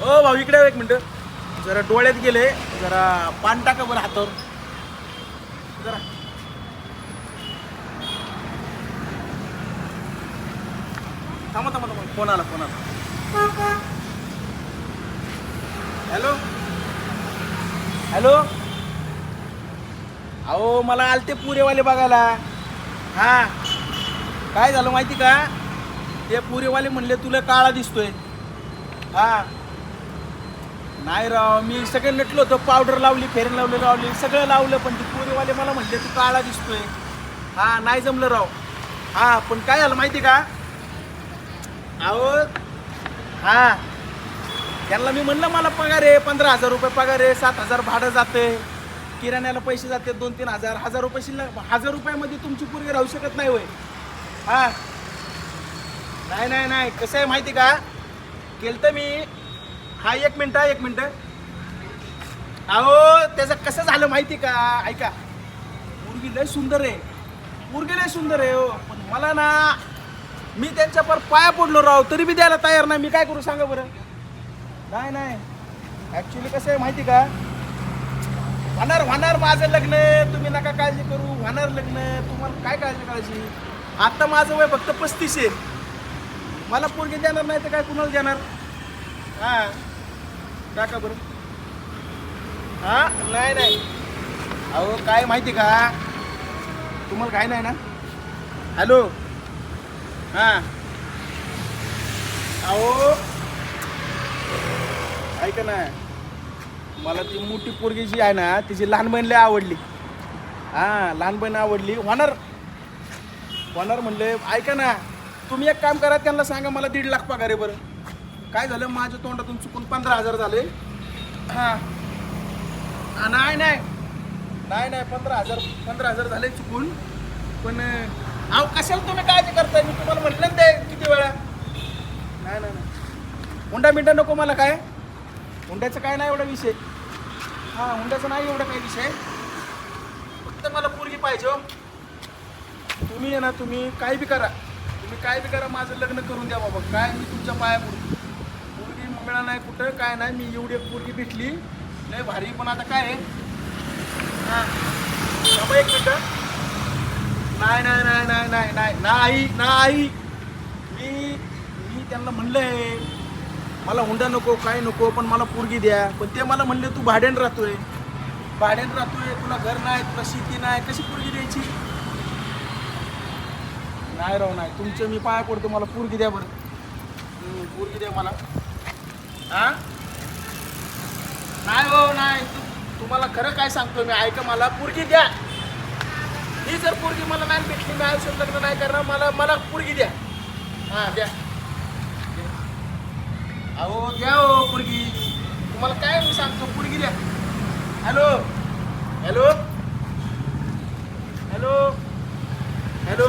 ओ भाऊ इकडे एक मिनटं. जरा डोळ्यात गेले जरा पान टाका बरं हातावर. जरा. थांबा थांबा थांबा. फोन आला फोन आला. हॅलो? हॅलो? अहो मला आलते पुरेवाले बघायला. हा. काय झालं माहिती का? ते पुरेवाले म्हणले तुला काळा दिसतोय. हा. नाही राव मी सगळं नटलो होतो पावडर लावली फेरन लावली लावली सगळं लावलं पण ते पोरीवाले मला म्हणले तू काळा दिसतोय. हा नाही जमलं राव. हा पण काय झालं माहिती का? अहो हा. त्यांना मी म्हणलं मला पगार आहे पंधरा हजार रुपये पगार आहे सात हजार भाडं जाते किराण्याला पैसे जाते दोन तीन हजार हजार रुपये शिल्लक हजार रुपयामध्ये तुमची पोरगी राहू शकत नाही होय. हा. नाही नाही नाही कसं आहे माहिती का? केलं तर मी हा एक मिनिट एक मिनटं. अहो त्याचं कसं झालं माहिती का? ऐका. पोरगी लय सुंदर आहे. पोरगी लय सुंदर आहे हो. पण मला ना मी त्यांच्या पर पाया पडलो राव. तरी बी द्यायला तयार नाही. मी काय करू सांगा बरं? नाही नाही. ॲक्च्युली कसं आहे माहिती का? होणार होणार माझं लग्न. तुम्ही नका काळजी करू. होणार लग्न. तुम्हाला काय काळजी काळजी? आता माझं वय फक्त पस्तीस आहे. मला पोरगी देणार नाही तर काय कुणाला देणार? हां. टाका बरं. हा? नाही नाही. अहो काय माहिती का? तुम्हाला काय नाही ना? हॅलो? हां. अहो. ऐका ना. मला ती मोठी पोरगी जी आहे ना तिची लहान बहीण लय आवडली. हां लहान बहीण आवडली. होणार? होणार म्हणले ऐका ना. तुम्ही एक काम करा त्यांना सांगा मला दीड लाख पगार आहे बरं. काय झालं? माझ्या तोंडातून चुकून पंधरा हजार झाले. हां. नाही नाही. नाही नाही पंधरा हजार पंधरा हजार झाले चुकून. पण अहो कशाला तुम्ही काळजी करताय? मी तुम्हाला म्हटलं ना ते किती वेळा. नाही नाही नाही. हुंडा मिंडा नको मला काय? हुंड्याचं काय नाही एवढा विषय. हां हुंड्याचा नाही एवढा काही विषय. फक्त मला पोरगी पाहिजे हो. तुम्ही आहे ना तुम्ही काय बी करा. तुम्ही काय बी करा माझं लग्न करून द्या बाबा. काय मी तुमच्या पाया पडतो पोरगी नाही कुठं काय नाही. मी एवढी एक पोरगी भेटली. लय भारी पण आता काय आहे? एक मिनटं. नाही नाही नाही नाही नाही नाही नाही नाही. मी मी त्यांना म्हणलंय मला हुंडा नको काय नको पण मला पोरगी द्या. पण ते मला म्हणले तू भाड्यानं राहतोय. भाड्यानं राहतोय तुला घर नाही तुला शेती नाही कशी पोरगी द्यायची? नाही राव नाही. तुमचं मी पाया पडतो मला पोरगी द्या बरं. पोरगी द्या मला. नाही हो नाही. तुम्हाला खरं काय सांगतो मी? ऐका मला पुरगी द्या. ही जर पुरगी मला नाही भेटली मी आयुष्य लग्न नाही करणार मला मला पुरगी द्या. हा द्या. अहो द्या हो पुरगी. तुम्हाला काय मी सांगतो? पुरगी द्या. Hello? Hello? Hello? Hello?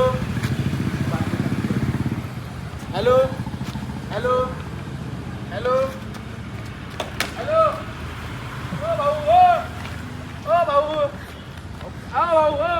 Hello? Hello? Hello? follow